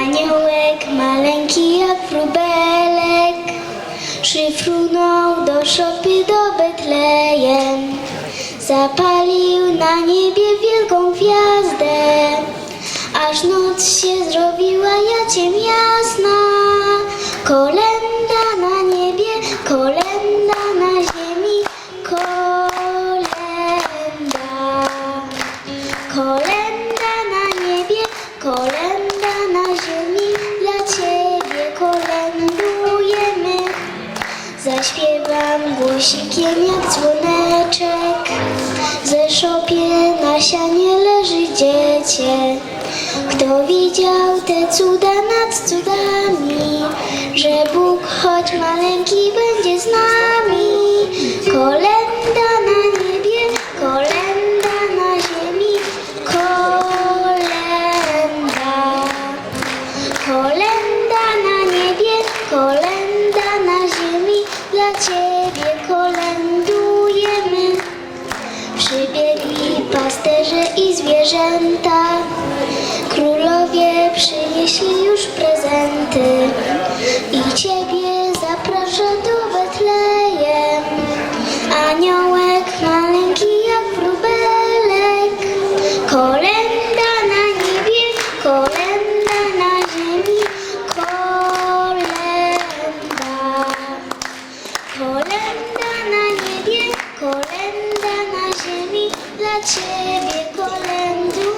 Aniołek maleńki jak wróbelek Szyfrunął do szopy do Betlejem. Zapalił na niebie wielką gwiazdę. Aż noc się zrobiła jaciem jasna. Kolenda na niebie, kolenda na ziemi. Kolenda Kolenda na niebie, kolenda Głosikiem jak dzwoneczek, ze szopie na sianie leży dziecię. Kto widział te cuda nad cudami, że Bóg choć maleńki będzie z nami. Kolenda na niebie, kolenda na ziemi, kolenda. Kolenda na niebie, kolenda na ziemi, dla Ciebie pasterze i zwierzęta, królowie przynieśli już prezenty na ciebie kolęduje.